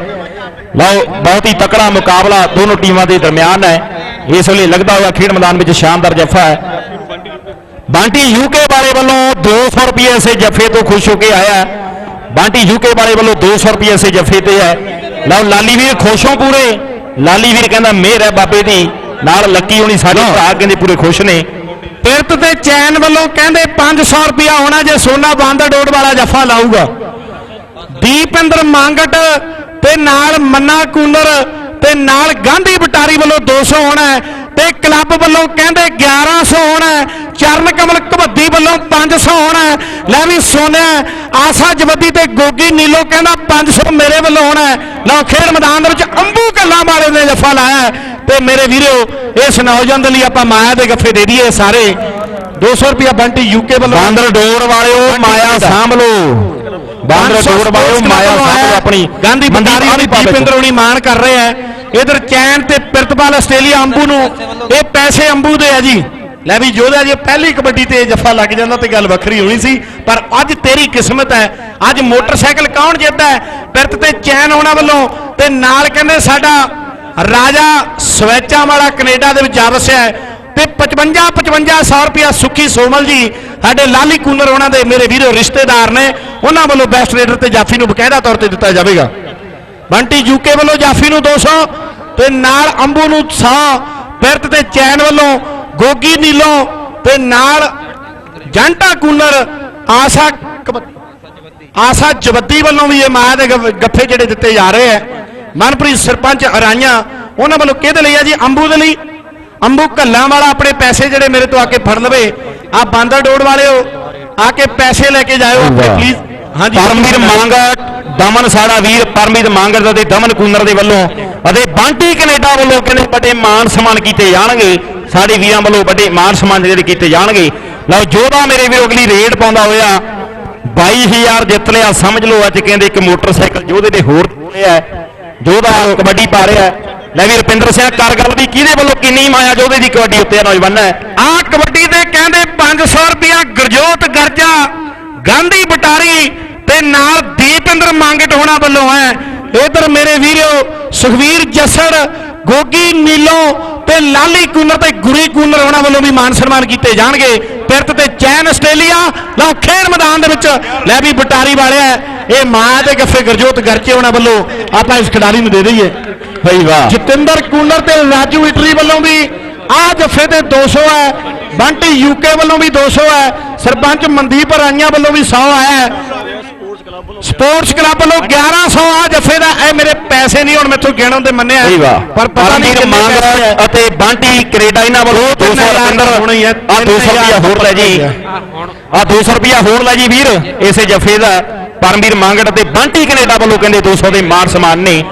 ਲਓ ਬਹੁਤ ਹੀ ਤਕੜਾ ਮੁਕਾਬਲਾ ਦੋਨੋਂ ਟੀਮਾਂ ਦੇ ਦਰਮਿਆਨ ਹੈ। ਇਸ ਵੇਲੇ ਲੱਗਦਾ ਹੋਇਆ ਖੇਡ ਮੈਦਾਨ ਵਿੱਚ ਸ਼ਾਨਦਾਰ ਜੱਫਾ ਹੈ। ਬਾਂਟੀ ਯੂਕੇ ਵਾਲੇ ਵੱਲੋਂ 200 ਰੁਪਏ ਇਸੇ ਜੱਫੇ ਤੋਂ ਖੁਸ਼ ਹੋ ਕੇ ਆਇਆ। ਬਾਂਟੀ ਯੂਕੇ ਵਾਲੇ ਵੱਲੋਂ 200 ਰੁਪਏ ਇਸੇ ਜੱਫੇ ਤੇ ਹੈ। ਲਓ ਲਾਲੀ ਵੀਰ ਖੁਸ਼ ਹੋ ਪੂਰੇ। ਲਾਲੀ ਵੀਰ ਕਹਿੰਦਾ ਮਿਹਰ ਹੈ ਬਾਬੇ ਦੀ। ਨਾਲ ਲੱਕੀ ਹੋਣੀ ਸਾਡੇ ਭਰਾ ਕਹਿੰਦੇ ਪੂਰੇ ਖੁਸ਼ ਨੇ। ਪਿਰਤ ਤੇ ਚੈਨ ਵੱਲੋਂ ਕਹਿੰਦੇ 500 ਰੁਪਿਆ ਹੋਣਾ ਜੇ ਸੋਨਾ ਬਾਂਦਰ ਡੋੜ ਵਾਲਾ ਜੱਫਾ ਲਾਊਗਾ। ਦੀਪਿੰਦਰ ਮੰਗਟ ਤੇ ਨਾਲ ਮੰਨਾ ਕੂਨਰ ਤੇ ਨਾਲ ਗਾਂਧੀ ਬਟਾਰੀ ਵੱਲੋਂ 200 ਹੋਣਾ ਹੈ ਤੇ ਕਲੱਬ ਵੱਲੋਂ ਕਹਿੰਦੇ 1100 ਹੋਣਾ ਚਰਨ ਕਮਲ ਕਬੱਦੀ ਵੱਲੋਂ 500 ਹੋਣਾ ਲੈ ਵੀ ਸੋਨਿਆ ਆਸਾ ਜਵੱਦੀ ਤੇ ਗੋਗੀ ਨੀਲੋ ਕਹਿੰਦਾ 500 ਮੇਰੇ ਵੱਲੋਂ ਹੋਣਾ ਲਓ ਖੇਡ ਮੈਦਾਨ ਦੇ ਵਿੱਚ ਅੰਬੂ ਕੱਲਾ ਵਾਲੇ ਨੇ ਜੱਫਾ ਲਾਇਆ ਤੇ ਮੇਰੇ ਵੀਰੋ ਇਸ ਨੌਜਵਾਨ ਦੇ ਲਈ ਆਪਾਂ ਮਾਇਆ ਦੇ ਗੱਫੇ ਦੇ ਦਈਏ ਸਾਰੇ। 200 ਰੁਪਿਆ ਬੰਟੀ ਯੂਕੇ ਵੱਲੋਂ। ਬਾਂਦਰ ਡੋਰ ਵਾਲਿਓ ਮਾਇਆ ਸਾਂਭ ਲੋ ਬਾਂਦਰ ਡੋਰ ਵਾਲਿਓ ਮਾਇਆ ਲਓ ਆਪਣੀ ਗਾਂਧੀ ਪਾਣੀ ਦੀ। ਦੀਪਿੰਦਰ ਹੁਣੀ ਮਾਣ ਕਰ ਰਹੇ ਆ ਇਧਰ ਚੈਨ ਤੇ ਪ੍ਰਿਤਪਾਲ ਆਸਟ੍ਰੇਲੀਆ ਅੰਬੂ ਨੂੰ ਇਹ ਪੈਸੇ ਅੰਬੂ ਦੇ ਆ ਜੀ। ਲੈ ਵੀ ਜੋਧਾ ਜੀ ਪਹਿਲੀ ਕਬੱਡੀ ਤੇ ਜੱਫਾ ਲੱਗ ਜਾਂਦਾ ਤੇ ਗੱਲ ਵੱਖਰੀ ਹੋਣੀ ਸੀ ਪਰ ਅੱਜ ਤੇਰੀ ਕਿਸਮਤ ਹੈ। ਅੱਜ ਮੋਟਰਸਾਈਕਲ ਕੌਣ ਜਿੱਤਦਾ ਹੈ? ਪਿਰਤ ਤੇ ਚੈਨ ਉਹਨਾਂ ਵੱਲੋਂ ਤੇ ਨਾਲ ਕਹਿੰਦੇ ਸਾਡਾ ਰਾਜਾ ਸਵੈਚਾਂ ਵਾਲਾ ਕੈਨੇਡਾ ਦੇ ਵਿੱਚ ਜਾ ਵਸਿਆ ਹੈ। ਤੇ 55 5500 ਰੁਪਿਆ ਸੁੱਖੀ ਸੋਮਲ ਜੀ, ਸਾਡੇ ਲਾਲੀ ਕੂਨਰ ਉਹਨਾਂ ਦੇ ਮੇਰੇ ਵੀਰੋ ਰਿਸ਼ਤੇਦਾਰ ਨੇ, ਉਹਨਾਂ ਵੱਲੋਂ ਬੈਸਟ ਰੇਡਰ ਤੇ ਜਾਫੀ ਨੂੰ ਬਕਾਇਦਾ ਤੌਰ ਤੇ ਦਿੱਤਾ ਜਾਵੇਗਾ। ਬੰਟੀ ਯੂਕੇ ਵੱਲੋਂ ਜਾਫੀ ਨੂੰ 200 ਤੇ ਨਾਲ ਅੰਬੂ ਨੂੰ 100 ਪਿਰਤ ਤੇ ਚੈਨ ਵੱਲੋਂ ਗੋਗੀ ਨੀਲੋਂ, ਤੇ ਨਾਲ ਜੰਟਾ ਕੂਨਰ ਆਸਾ ਆਸਾ ਜਵੱਦੀ ਵੱਲੋਂ ਵੀ ਇਹ ਮਾਇਆ ਦੇ ਗੱਫੇ ਜਿਹੜੇ ਦਿੱਤੇ ਜਾ ਰਹੇ ਹੈ। ਮਨਪ੍ਰੀਤ ਸਰਪੰਚ ਅਰਾਈਆਂ, ਉਹਨਾਂ ਵੱਲੋਂ ਕਿਹਦੇ ਲਈ ਆ ਜੀ? ਅੰਬੂ ਦੇ ਲਈ। ਅੰਬੂ ਕੱਲਾਂ ਵਾਲਾ ਆਪਣੇ ਪੈਸੇ ਜਿਹੜੇ ਮੇਰੇ ਤੋਂ ਆ ਕੇ ਫੜ ਲਵੇ ਆ ਬਾਂਦਰ ਡੋੜ ਵਾਲਿਓ ਆ ਕੇ ਪੈਸੇ ਲੈ ਕੇ ਜਾਇਓ ਆਪਣੇ। ਪਲੀਜ਼ ਹਾਂਜੀ ਪਰਮਵੀਰ ਮੰਗਟ ਦਮਨ ਸਾਡਾ ਵੀਰ ਪਰਮਵੀਰ ਮੰਗਟ ਤੇ ਦਮਨ ਕੂਨਰ ਦੇ ਵੱਲੋਂ। ਅਤੇ ਬੰਟੀ ਕੈਨੇਡਾ ਵੱਲੋਂ ਕਹਿੰਦੇ ਵੱਡੇ ਮਾਨ ਸਨਮਾਨ ਕੀਤੇ ਜਾਣਗੇ। ਸਾਡੇ ਵੀਰਾਂ ਵੱਲੋਂ ਵੱਡੇ ਮਾਨ ਸਨਮਾਨ ਜਿਹੜੇ ਕੀਤੇ ਜਾਣਗੇ। ਲਓ ਜੋਧਾ ਮੇਰੇ ਵੀਰੋ ਅਗਲੀ ਰੇਡ ਪਾਉਂਦਾ ਹੋਇਆ। 22000 ਜਿੱਤ ਲਿਆ ਸਮਝ ਲਓ ਅੱਜ ਕਹਿੰਦੇ ਇੱਕ ਮੋਟਰਸਾਈਕਲ ਜੋਧੇ ਦੇ ਹੋਰ ਹੋਇਆ ਜੋਧਾ ਕਬੱਡੀ ਪਾ ਰਿਹਾ। ਲੈ ਵੀ ਰੁਪਿੰਦਰ ਸਿੰਘ, ਕਰ ਦੀ ਕਿਹਦੇ ਵੱਲੋਂ ਕਿੰਨੀ ਮਾਇਆ ਜੋਧੇ ਦੀ ਕਬੱਡੀ ਉੱਤੇ ਨੌਜਵਾਨ ਹੈ ਆ ਕਬੱਡੀ ਦੇ ਕਹਿੰਦੇ 500 ਰੁਪਿਆ ਗੁਰਜੋਤ ਗਰਜਾ, ਗਾਂਧੀ ਬਟਾਰੀ ਤੇ ਨਾਲ ਦੀਪਿੰਦਰ ਮੰਗਟ ਹੋਣਾ ਵੱਲੋਂ ਹੈ। ਇਧਰ ਮੇਰੇ ਵੀਰੋ, ਸੁਖਵੀਰ ਜੱਸੜ, ਗੋਗੀ ਨੀਲੋ ਤੇ ਲਾਲੀ ਕੂਨਰ ਤੇ ਗੁਰੀ ਕੂਨਰ ਹੋਣਾ ਵੱਲੋਂ ਵੀ ਮਾਨ ਸਨਮਾਨ ਕੀਤੇ ਜਾਣਗੇ। ਪਿਰਤ ਤੇ ਚੈਨ ਆਸਟ੍ਰੇਲੀਆ, ਲਓ ਖੇਡ ਮੈਦਾਨ ਦੇ ਵਿੱਚ ਲੈ ਵੀ ਬਟਾਰੀ ਵਾਲਿਆ। ਇਹ ਮਾਂ ਦੇ ਗੱਫੇ ਗੁਰਜੋਤ ਗਰਜੇ ਹੋਣਾ ਵੱਲੋਂ ਆਪਾਂ ਇਸ ਖਿਡਾਰੀ ਨੂੰ ਦੇ ਦਈਏ। ਭਈ ਵਾਹ। ਜਤਿੰਦਰ ਕੂਨਰ ਤੇ ਰਾਜੂ ਇਟਲੀ ਵੱਲੋਂ ਵੀ ਆ ਜੱਫੇ ਤੇ 200 ਹੈ। ਬੰਟੀ ਯੂਕੇ ਵੱਲੋਂ ਵੀ 200 ਹੈ। ਸਰਪੰਚ ਮਨਦੀਪ ਰਾਈਆਂ ਵੱਲੋਂ ਵੀ 100 ਆਇਆ ਹੈ। ਸਪੋਰਟਸ ਕਲੱਬ ਵੱਲੋਂ 1100 ਆ ਜੱਫੇ ਦਾ। ਇਹ ਮੇਰੇ ਪੈਸੇ ਨਹੀਂ ਹੁਣ ਮੈਥੋਂ ਗਿਣਨ ਤੇ ਮੰਨਿਆ ਸਹੀ ਪਰ ਪਤਾ ਨਹੀਂ ਕਿੰਨੇ ਮੰਗ। ਅਤੇ ਬਾਂਟੀ ਕੈਨੇਡਾ ਇਹਨਾਂ ਵੱਲੋਂ 200 ਤਿੰਨ ਹਜ਼ਾਰ ਰੁਪਿੰਦਰ। ਹੋਣੀ ਹੈ, ਆ ਤਿੰਨ 200 ਰੁਪਿਆ ਹੋਰ ਲੈ ਜੀ। ਆ। 200 ਰੁਪਿਆ ਹੋਰ ਲੈ ਜੀ ਵੀਰ। ਇਸੇ ਜਫੇ ਦਾ। ਪਰਮਵੀਰ ਮੰਗੜ ਤੇ ਬਾਂਟੀ ਕੈਨੇਡਾ ਵੱਲੋਂ ਕਹਿੰਦੇ 200 ਦੇ ਮਾਨ ਸਨਮਾਨ ਨੇ।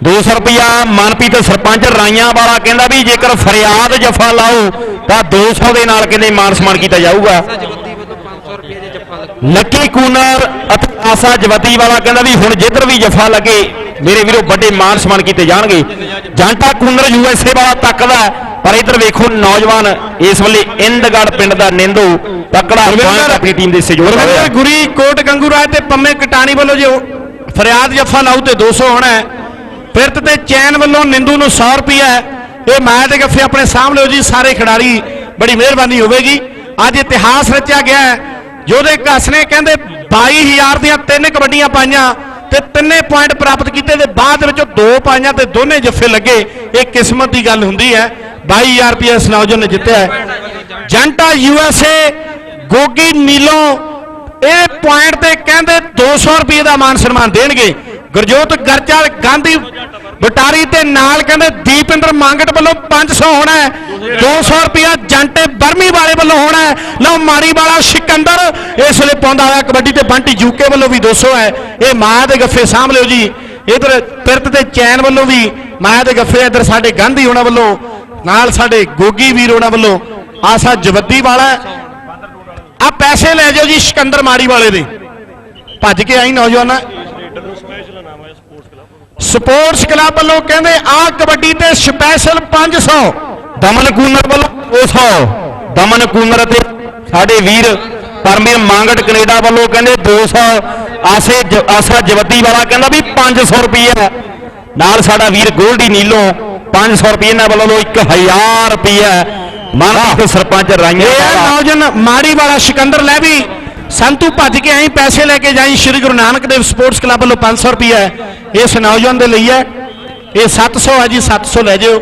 200 ਰੁਪਿਆ ਮਨਪ੍ਰੀਤ ਸਰਪੰਚ ਰਾਈਆਂ ਵਾਲਾ ਕਹਿੰਦਾ ਵੀ ਜੇਕਰ ਫਰਿਆਦ ਜਫਾ ਲਾਓ ਤਾਂ 200 ਦੇ ਨਾਲ ਕਹਿੰਦੇ ਮਾਨ ਸਨਮਾਨ ਕੀਤਾ ਜਾਊਗਾ ਜਵੱਦੀ ਵੱਲੋਂ 500 ਰੁਪਏ ਦੇ ਜੱਫਾ ਲੱਗਾ ਲੱਕੀ ਕੂਨਰ ਅਤੇ ਆਸਾ ਜਵਤੀ ਵਾਲਾ ਕਹਿੰਦਾ ਵੀ ਹੁਣ ਜਿੱਧਰ ਵੀ ਜਫਾ ਲੱਗੇ ਮੇਰੇ ਵੀਰੋ ਵੱਡੇ ਮਾਨ ਸਨਮਾਨ ਕੀਤੇ ਜਾਣਗੇ ਜਾਂਟਾ ਕੂਨਰ ਯੂਐਸਏ ਵਾਲਾ ਤੱਕਦਾ ਪਰ ਇੱਧਰ ਵੇਖੋ ਨੌਜਵਾਨ ਇਸ ਵੇਲੇ ਇੰਦਗੜ ਪਿੰਡ ਦਾ ਨਿੰਦੂ ਤੱਕੜਾ ਆਪਣੀ ਟੀਮ ਦੇ ਸਹਿਯੋਗ। ਗੁਰੀ ਕੋਟ ਗੰਗੂ ਰਾਜ ਤੇ ਪੰਮੇ ਕਟਾਣੀ ਵੱਲੋਂ ਜੇ ਫਰਿਆਦ ਜੱਫਾ ਲਾਉ ਤੇ 200 ਹੋਣਾ ਹੈ ਫਿਰਤ ਤੇ ਚੈਨ ਵੱਲੋਂ ਨਿੰਦੂ ਨੂੰ 100 ਰੁਪਿਆ ਇਹ ਮੈਚ ਦੇ ਗੱਫੇ ਆਪਣੇ ਸਾਹਮਣੇ ਹੋ ਜੀ, ਸਾਰੇ ਖਿਡਾਰੀ ਬੜੀ ਮਿਹਰਬਾਨੀ ਹੋਵੇਗੀ। ਅੱਜ ਇਤਿਹਾਸ ਰਚਿਆ ਗਿਆ ਹੈ ਜਿਹਦੇ ਘਸ ਨੇ ਕਹਿੰਦੇ 22000 ਦੀਆਂ ਤਿੰਨ ਕਬੱਡੀਆਂ ਪਾਈਆਂ ਤੇ ਤਿੰਨੇ ਪੁਆਇੰਟ ਪ੍ਰਾਪਤ ਕੀਤੇ ਤੇ ਬਾਅਦ ਵਿੱਚ ਦੋ ਪਾਈਆਂ ਤੇ ਦੋਨੇ ਜੱਫੇ ਲੱਗੇ। ਇਹ ਕਿਸਮਤ ਦੀ ਗੱਲ ਹੁੰਦੀ ਹੈ 22000 ਰੁਪਏ ਇਸ ਨੌਜਵਾਨ ਨੇ ਜਿੱਤਿਆ ਹੈ। ਜੰਟਾ ਯੂਐਸਏ ਗੋਗੀ ਨੀਲੋਂ, ਇਹ ਪੁਆਇੰਟ ਤੇ ਕਹਿੰਦੇ 200 ਰੁਪਏ ਦਾ ਮਾਨ ਸਨਮਾਨ ਦੇਣਗੇ। ਗੁਰਜੋਤ ਗਰਚਾਲ, ਗਾਂਧੀ ਬਟਾਰੀ ਤੇ ਨਾਲ ਕਹਿੰਦੇ ਦੀਪਿੰਦਰ ਮੰਗਟ ਵੱਲੋਂ 500 ਹੋਣਾ ਹੈ। 200 ਰੁਪਿਆ ਜੰਟੇ ਬਰਮੀ ਵਾਲੇ ਵੱਲੋਂ ਹੋਣਾ ਹੈ। ਲਓ ਮਾੜੀ ਵਾਲਾ ਸਿਕੰਦਰ, ਇਸ ਵੇਲੇ ਪਾਉਂਦਾ ਹੋਇਆ ਕਬੱਡੀ ਤੇ ਬੰਟੀ ਯੂਕੇ ਵੱਲੋਂ ਵੀ 200 ਹੈ। ਇਹ ਮਾਇਆ ਦੇ ਗੱਫੇ ਸਾਂਭ ਲਿਓ ਜੀ। ਇਧਰ ਪਿਰਤ ਤੇ ਚੈਨ ਵੱਲੋਂ ਵੀ ਮਾਇਆ ਦੇ ਗੱਫੇ ਇਧਰ ਸਾਡੇ ਗਾਂਧੀ ਹੋਣਾ ਵੱਲੋਂ, ਨਾਲ ਸਾਡੇ ਗੋਗੀ ਵੀਰ ਹੋਣਾ ਵੱਲੋਂ ਆਸਾ ਜਵੱਦੀ ਵਾਲਾ ਆ ਪੈਸੇ ਲੈ ਜਾਓ ਜੀ ਸਿਕੰਦਰ ਮਾੜੀ ਵਾਲੇ ਦੇ। ਭੱਜ ਕੇ ਆਈ ਨੌਜਵਾਨਾਂ ਸਪੋਰਟਸ ਕਲੱਬ ਵੱਲੋਂ ਕਹਿੰਦੇ ਆ ਕਬੱਡੀ ਤੇ ਸਪੈਸ਼ਲ 500 ਦਮਨ ਕੂਨਰ ਵੱਲੋਂ 200 ਦਮਨ ਕੂਨਰ ਅਤੇ ਸਾਡੇ ਵੀਰ ਪਰਮਵੀਰ ਮੰਗਟ ਕੈਨੇਡਾ ਵੱਲੋਂ ਕਹਿੰਦੇ 200 ਆਸੇ ਆਸਾ ਜਵੱਦੀ ਵਾਲਾ ਕਹਿੰਦਾ ਵੀ 500 ਰੁਪਏ ਨਾਲ ਸਾਡਾ ਵੀਰ ਗੋਲਡੀ ਨੀਲੋਂ 500 ਰੁਪਏ ਇਹਨਾਂ ਵੱਲੋਂ 1000 ਰੁਪਏ ਮਨਪ੍ਰੀਤ ਸਰਪੰਚ ਰਾਈਆਂ ਨੌਜਵਾਨ ਮਾੜੀ ਵਾਲਾ ਸਿਕੰਦਰ ਲੈ ਵੀ ਸੰਤੂ ਭੱਜ ਕੇ ਆਈ ਪੈਸੇ ਲੈ ਕੇ ਜਾਈ ਸ਼੍ਰੀ ਗੁਰੂ ਨਾਨਕ ਦੇਵ ਸਪੋਰਟਸ ਕਲੱਬ ਵੱਲੋਂ 500 ਰੁਪਏ ਇਸ ਨੌਜਵਾਨ ਦੇ ਲਈ ਹੈ। ਇਹ 700 ਹੈ ਜੀ 700 ਲੈ ਜਿਓ।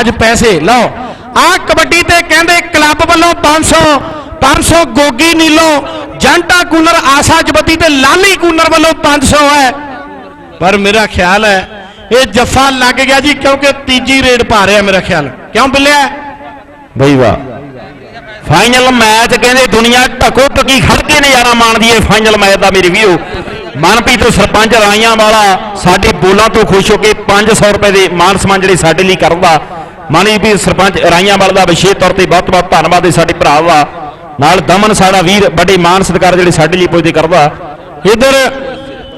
ਅੱਜ ਪੈਸੇ ਲਓ। ਆ ਕਬੱਡੀ ਤੇ ਕਹਿੰਦੇ ਕਲੱਬ ਵੱਲੋਂ 500 500 ਗੋਗੀ ਨੀਲੋ ਜੰਟਾ ਕੂਨਰ ਆਸਾ ਜਬਤੀ ਤੇ ਲਾਲੀ ਕੂਨਰ ਵੱਲੋਂ 500 ਹੈ। ਪਰ ਮੇਰਾ ਖਿਆਲ ਹੈ ਇਹ ਜੱਫਾ ਲੱਗ ਗਿਆ ਜੀ ਕਿਉਂਕਿ ਤੀਜੀ ਰੇਡ ਪਾ ਰਿਹਾ ਮੇਰਾ ਖਿਆਲ। ਕਿਉਂ ਬਿੱਲਿਆ? ਬਈ ਵਾਹ। ਫਾਈਨਲ ਮੈਚ ਕਹਿੰਦੇ ਦੁਨੀਆ ਢਕੋ ਟਕੀ ਖੜ ਕੇ ਨਜ਼ਾਰਾ ਮਾਣਦੀ ਏ ਫਾਈਨਲ ਮੈਚ ਦਾ ਮੇਰੇ ਵੀਰੋ ਮਨਪ੍ਰੀਤ ਸਰਪੰਚ ਰਾਈਆਂ ਵਾਲਾ, ਸਾਡੇ ਬੋਲਾਂ ਤੋਂ ਖੁਸ਼ ਹੋ ਕੇ 500 ਰੁਪਏ ਦੇ ਮਾਨ ਸਨਮਾਨ ਜਿਹੜੇ ਸਾਡੇ ਲਈ ਕਰਦਾ। ਮਨਪ੍ਰੀਤ ਸਰਪੰਚ ਰਾਈਆਂ ਵਾਲਾ ਦਾ ਵਿਸ਼ੇਸ਼ ਤੌਰ ਤੇ ਬਹੁਤ ਬਹੁਤ ਧੰਨਵਾਦ ਹੈ ਸਾਡੇ ਭਰਾ ਦਾ। ਨਾਲ ਦਮਨ ਸਾਡਾ ਵੀਰ, ਵੱਡੇ ਮਾਨ ਸਤਿਕਾਰ ਜਿਹੜੇ ਸਾਡੇ ਲਈ ਪੁੱਜਦੇ ਕਰਦਾ। ਇਧਰ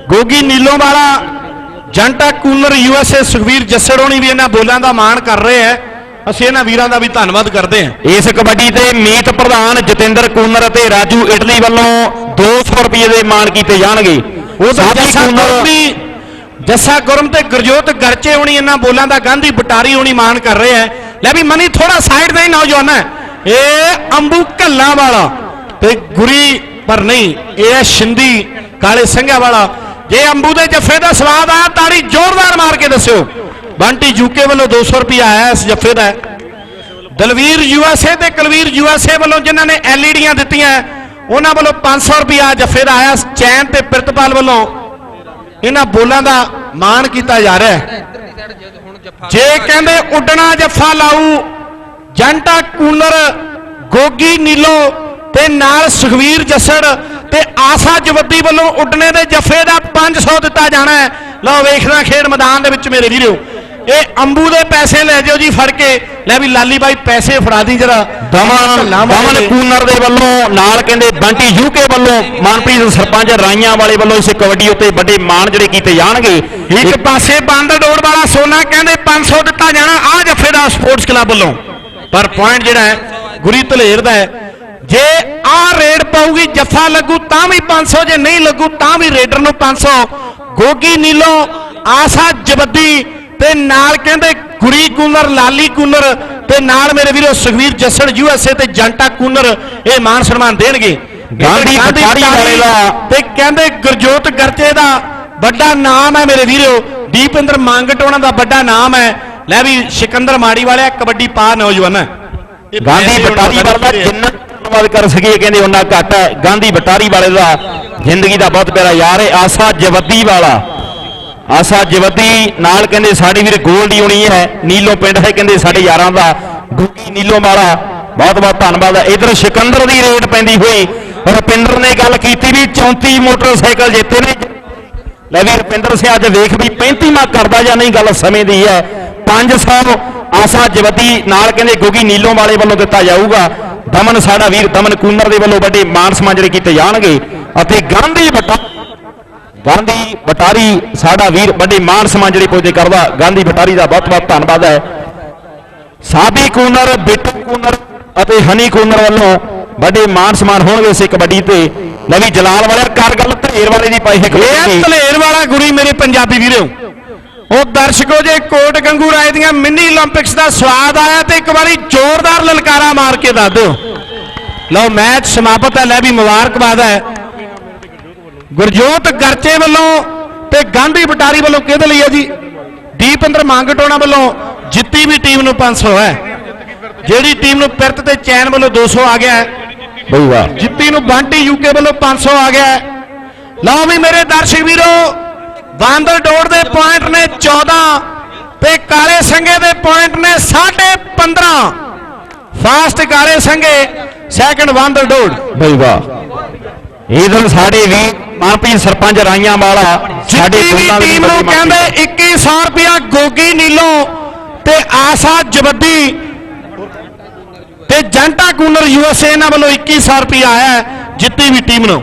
ਗੋਗੀ ਨੀਲੋਂ ਵਾਲਾ ਜੰਟਾ ਕੂਲਰ ਯੂਐਸਏ ਸੁਖਵੀਰ ਜੱਸੜੋਣੀ ਵੀ ਇਹਨਾਂ ਬੋਲਾਂ ਦਾ ਮਾਣ ਕਰ ਰਹੇ ਹੈ। ਅਸੀਂ ਇਹਨਾਂ ਵੀਰਾਂ ਦਾ ਵੀ ਧੰਨਵਾਦ ਕਰਦੇ ਹਾਂ। ਇਸ ਕਬੱਡੀ ਤੇ ਮੀਤ ਪ੍ਰਧਾਨ ਜਤਿੰਦਰ ਕੂਨਰ ਅਤੇ ਰਾਜੂ ਇਟਲੀ ਵੱਲੋਂ 200 ਰੁਪਏ ਦੇ ਮਾਣ ਕੀਤੇ ਜਾਣਗੇ। ਉਹ ਤਾਂ ਜੱਸਾ ਗੁਰਮ ਜੱਸਾ ਗੁਰਮ ਤੇ ਗੁਰਜੋਤ ਗਰਚੇ ਹੋਣੀ ਇਹਨਾਂ ਬੋਲਾਂ ਦਾ ਗਾਂਧੀ ਬਟਾਰੀ ਹੋਣੀ ਮਾਣ ਕਰ ਰਹੇ ਹੈ ਲੈ ਵੀ ਮਨੀ ਥੋੜਾ ਸਾਈਡ ਤੇ ਹੀ ਨੌਜਵਾਨ ਇਹ ਅੰਬੂ ਕੱਲਾ ਵਾਲਾ ਤੇ ਗੁਰੀ ਪਰ ਨਹੀਂ ਇਹ ਹੈ ਸ਼ਿੰਦੀ ਕਾਲੇ ਸਿੰਘਾ ਵਾਲਾ। ਜੇ ਅੰਬੂ ਦੇ ਜੱਫੇ ਦਾ ਸਵਾਦ ਆਇਆ ਤਾੜੀ ਜ਼ੋਰਦਾਰ ਮਾਰ ਕੇ ਦੱਸਿਓ। ਬੰਟੀ ਜੂਕੇ ਵੱਲੋਂ 200 ਰੁਪਿਆ ਆਇਆ ਇਸ ਜੱਫੇ ਦਾ। ਦਲਵੀਰ ਯੂਐਸਏ ਤੇ ਕੁਲਵੀਰ ਯੂਐਸਏ ਵੱਲੋਂ ਜਿਨ੍ਹਾਂ ਨੇ ਐਲਈਡੀਆਂ ਦਿੱਤੀਆਂ ਉਹਨਾਂ ਵੱਲੋਂ 500 ਰੁਪਿਆ ਜੱਫੇ ਦਾ ਆਇਆ ਚੈਨ ਤੇ ਪ੍ਰਿਤਪਾਲ ਵੱਲੋਂ। ਇਹਨਾਂ ਬੋਲਾਂ ਦਾ ਮਾਣ ਕੀਤਾ ਜਾ ਰਿਹਾ ਹੈ। ਜੇ ਕਹਿੰਦੇ ਉੱਡਣਾ ਜੱਫਾ ਲਾਊ, ਜੰਟਾ ਕੂਨਰ, ਗੋਗੀ ਨੀਲੋ ਤੇ ਨਾਲ ਸੁਖਵੀਰ ਜੱਸੜ ਤੇ ਆਸਾ ਜਵੱਦੀ ਵੱਲੋਂ ਉੱਡਣੇ ਦੇ ਜੱਫੇ ਦਾ 500 ਦਿੱਤਾ ਜਾਣਾ ਹੈ। ਲਓ ਵੇਖਣਾ ਖੇਡ ਮੈਦਾਨ ਦੇ ਵਿੱਚ ਮੇਰੇ ਵੀਰੋ। ਇਹ ਅੰਬੂ ਦੇ ਪੈਸੇ ਲੈ ਜਿਓ ਜੀ ਫੜ ਕੇ। ਲੈ ਵੀ ਲਾਲੀ ਬਾਈ ਪੈਸੇ ਫੜਾ ਦੀ ਜਰਾ। ਦਮਨ ਦਮਨ ਕੂਨਰ ਦੇ ਵੱਲੋਂ ਨਾਲ ਕਹਿੰਦੇ ਬੰਟੀ ਯੂਕੇ ਵੱਲੋਂ ਮਨਪ੍ਰੀਤ ਸਰਪੰਚ ਰਾਈਆਂ ਵਾਲੇ ਵੱਲੋਂ ਇਸ ਕਬੱਡੀ ਉੱਤੇ ਵੱਡੇ ਮਾਣ ਜਿਹੜੇ ਕੀਤੇ ਜਾਣਗੇ। ਇੱਕ ਪਾਸੇ ਬੰਦ ਡੋੜ ਵਾਲਾ ਸੋਨਾ ਕਹਿੰਦੇ 500 ਦਿੱਤਾ ਜਾਣਾ ਆ ਜੱਫੇ ਦਾ ਸਪੋਰਟਸ ਕਲੱਬ ਵੱਲੋਂ। ਪਰ ਪੁਆਇੰਟ ਜਿਹੜਾ ਹੈ ਗੁਰੀ ਧਲੇਰ ਦਾ ਹੈ। ਜੇ ਆ ਰੇਡ ਪਾਊਗੀ ਜੱਫਾ ਲੱਗੂ ਤਾਂ ਵੀ 500 ਜੇ ਨਹੀਂ ਲੱਗੂ ਤਾਂ ਵੀ ਰੇਡਰ ਨੂੰ 500 ਗੋਗੀ ਨੀਲੋ ਆਸਾ ਜਬੱਦੀ ਤੇ ਨਾਲ ਕਹਿੰਦੇ ਗੁਰੀ ਕੂਨਰ ਲਾਲੀ ਕੂਨਰ ਤੇ ਨਾਲ ਮੇਰੇ ਵੀਰੋ ਸੁਖਵੀਰ ਜੱਸੜ ਯੂਐਸਏ ਤੇ ਜੰਟਾ ਕੂਨਰ ਇਹ ਮਾਨ ਸਨਮਾਨ ਦੇਣਗੇ। ਗਾਂਧੀ ਬਟਾਰੀ ਵਾਲੇ ਦਾ ਤੇ ਕਹਿੰਦੇ ਗੁਰਜੋਤ ਗਰਚੇ ਦਾ ਵੱਡਾ ਨਾਮ ਹੈ ਮੇਰੇ ਵੀਰੋ। ਦੀਪਿੰਦਰ ਮੰਗਟ ਉਹਨਾਂ ਦਾ ਵੱਡਾ ਨਾਮ ਹੈ। ਲੈ ਵੀ ਸਿਕੰਦਰ ਮਾੜੀ ਵਾਲਿਆ ਕਬੱਡੀ ਪਾ ਨੌਜਵਾਨ। ਹੈ ਗਾਂਧੀ ਬਟਾਰੀ ਵਾਲਾ। ਜਿੰਨਾ ਧੰਨਵਾਦ ਕਰ ਸਕੀਏ ਕਹਿੰਦੇ ਉਹਨਾਂ ਘੱਟ ਹੈ। ਗਾਂਧੀ ਬਟਾਰੀ ਵਾਲੇ ਦਾ ਜ਼ਿੰਦਗੀ ਦਾ ਬਹੁਤ ਪਿਆਰਾ ਯਾਰ ਹੈ। ਆਸਾ ਜਵੱਦੀ ਵਾਲਾ। ਆਸਾ ਜਵੱਦੀ ਨਾਲ ਕਹਿੰਦੇ ਸਾਡੀ ਵੀਰ ਗੋਲਡੀ ਹੋਣੀ ਹੈ, ਨੀਲੋ ਪਿੰਡ ਹੈ ਕਹਿੰਦੇ ਸਾਡੇ ਯਾਰਾਂ ਦਾ, ਗੁੱਗੀ ਨੀਲੋ ਵਾਲਾ ਬਹੁਤ ਬਹੁਤ ਧੰਨਵਾਦ। ਹੈ ਇਧਰ ਸਿਕੰਦਰ ਦੀ ਰੇਟ ਪੈਂਦੀ ਹੋਈ, ਰੁਪਿੰਦਰ ਨੇ ਗੱਲ ਕੀਤੀ ਵੀ 34 ਮੋਟਰਸਾਈਕਲ ਜਿੱਤੇ ਨੇ। ਲੈ ਵੀ ਰੁਪਿੰਦਰ ਸਿੰਘ ਅੱਜ ਵੇਖ ਵੀ 35ਵਾਂ ਕਰਦਾ ਜਾਂ ਨਹੀਂ ਗੱਲ ਸਮੇਂ ਦੀ ਹੈ। 500 ਆਸਾ ਜਵਤੀ ਨਾਲ ਕਹਿੰਦੇ ਗੁੱਗੀ ਨੀਲੋ ਵਾਲੇ ਵੱਲੋਂ ਦਿੱਤਾ ਜਾਊਗਾ। ਦਮਨ ਸਾਡਾ ਵੀਰ ਦਮਨ ਕੂਨਰ ਦੇ ਵੱਲੋਂ ਵੱਡੇ ਮਾਨ ਸਮਾਂ ਜਿਹੜੇ ਕੀਤੇ ਜਾਣਗੇ ਅਤੇ ਗਾਂਧੀ ਵੱਡਾ ਗਾਂਧੀ ਬਟਾਰੀ ਸਾਡਾ ਵੀਰ ਵੱਡੇ ਮਾਨ ਸਮਾਨ ਜਿਹੜੇ ਜਿਹੜੀ ਪੁੱਜਦੇ ਕਰਦਾ ਗਾਂਧੀ ਬਟਾਰੀ ਦਾ ਬਹੁਤ ਬਹੁਤ ਧੰਨਵਾਦ ਹੈ। ਸਾਬੀ ਕੂਨਰ ਬਿੱਟੂ ਕੂਨਰ ਅਤੇ ਹਨੀ ਕੂਨਰ ਵੱਲੋਂ ਵੱਡੇ ਮਾਨ ਸਮਾਨ ਹੋਣਗੇ ਇਸ ਕਬੱਡੀ ਤੇ। ਨਵੀਂ ਜਲਾਲ ਵਾਲੇ ਕਰ ਗੱਲ ਧਲੇਰ ਵਾਲੇ ਦੀ ਪਾਈ ਹੈ ਇਹ ਧਲੇਰ ਵਾਲਾ ਗੁਰੀ ਮੇਰੇ ਪੰਜਾਬੀ ਵੀਰੋ। ਉਹ ਦਰਸ਼ਕੋ ਜੇ ਕੋਟ ਗੰਗੂ ਰਾਏ ਦੀਆਂ ਮਿੰਨੀ 올림픽ਸ ਦਾ ਸਵਾਦ ਆਇਆ ਤੇ ਇੱਕ ਵਾਰੀ ਜ਼ੋਰਦਾਰ ਲਲਕਾਰਾ ਮਾਰ ਕੇ ਦੱਸ ਦਿਓ। ਲਓ ਮੈਚ ਸਮਾਪਤ ਹੈ ਲੈ ਵੀ ਮੁਬਾਰਕਬਾਦ ਹੈ। ਗੁਰਜੋਤ ਗਰਚੇ ਵੱਲੋਂ ਤੇ ਗਾਂਧੀ ਬਟਾਰੀ ਵੱਲੋਂ ਕਿਹਦੇ ਲਈ ਹੈ ਜੀ? ਦੀਪਿੰਦਰ ਮੰਗਟੋਣਾ ਵੱਲੋਂ ਜਿੱਤੀ ਵੀ ਟੀਮ ਨੂੰ 500 ਹੈ। ਜਿਹੜੀ ਟੀਮ ਨੂੰ ਪਿਰਤ ਤੇ ਚੈਨ ਵੱਲੋਂ 200 ਆ ਗਿਆ ਹੈ। ਬਈ ਵਾਹ। ਜਿੱਤੀ ਨੂੰ ਬੰਟੀ ਯੂਕੇ ਵੱਲੋਂ 500 ਆ ਗਿਆ ਹੈ। ਲਓ ਵੀ ਮੇਰੇ ਦਰਸ਼ਕ ਵੀਰੋ ਬਾਂਦਰ ਡੋੜ ਦੇ ਪੁਆਇੰਟ ਨੇ 14 ਤੇ ਕਾਲੇ ਸੰਗੇ ਦੇ ਪੁਆਇੰਟ ਨੇ 15.5 ਫਾਸਟ ਕਾਲੇ ਸੰਗੇ ਸੈਕੰਡ ਬਾਂਦਰ ਡੋੜ ਬਈ ਵਾਹ। ਇਧਰ ਸਾਡੇ ਵੀ ਮਨਪ੍ਰੀਤ ਸਰਪੰਚ ਰਾਈਆਂ ਵਾਲਾ ਸਾਡੇ ਦੋਨਾਂ ਦੇ ਟੀਮ ਨੂੰ ਕਹਿੰਦੇ 2100 ਰੁਪਿਆ ਗੋਗੀ ਨੀਲੋ ਤੇ ਆਸਾ ਜਬੱਦੀ ਤੇ ਜੰਟਾ ਕੂਨਰ ਯੂਐਸਏ ਇਹਨਾਂ ਵੱਲੋਂ 2100 ਰੁਪਿਆ ਆਇਆ ਜਿੱਤੀ ਵੀ ਟੀਮ ਨੂੰ।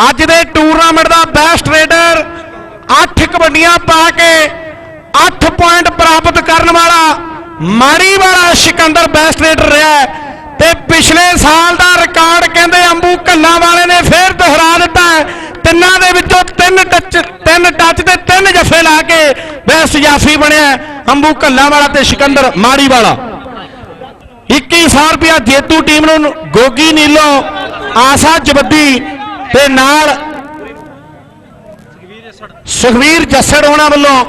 ਅੱਜ ਦੇ ਟੂਰਨਾਮੈਂਟ ਦਾ ਬੈਸਟ ਰੇਡਰ 8 ਕਬੱਡੀਆਂ ਪਾ ਕੇ 8 ਪੁਆਇੰਟ ਪ੍ਰਾਪਤ ਕਰਨ ਵਾਲਾ ਮਾੜੀ ਵਾਲਾ ਸਿਕੰਦਰ ਬੈਸਟ ਰੇਡਰ ਰਿਹਾ ਹੈ। ਤੇ ਪਿਛਲੇ ਸਾਲ ਦਾ ਰਿਕਾਰਡ ਕਹਿੰਦੇ ਅੰਬੂ ਕੱਲਾਂ ਵਾਲੇ ਨੇ ਫੇਰ ਦੁਹਰਾ ਦਿੱਤਾ ਤਿੰਨਾਂ ਦੇ ਵਿੱਚੋਂ ਤਿੰਨ ਟੱਚ ਤਿੰਨ ਟੱਚ ਤੇ ਤਿੰਨ ਜੱਫੇ ਲਾ ਕੇ ਬੈਸਟ ਜਾਫੀ ਬਣਿਆ ਅੰਬੂ ਕੱਲਾਂ ਵਾਲਾ ਤੇ ਸਿਕੰਦਰ ਮਾੜੀ ਵਾਲਾ। 2100 ਰੁਪਿਆ ਜੇਤੂ ਟੀਮ ਨੂੰ ਗੋਗੀ ਨੀਲੋ, ਆਸਾ ਜਬੱਦੀ ਤੇ ਨਾਲ ਸੁਖਵੀਰ ਜੱਸੜ ਹੋਣਾ ਵੱਲੋਂ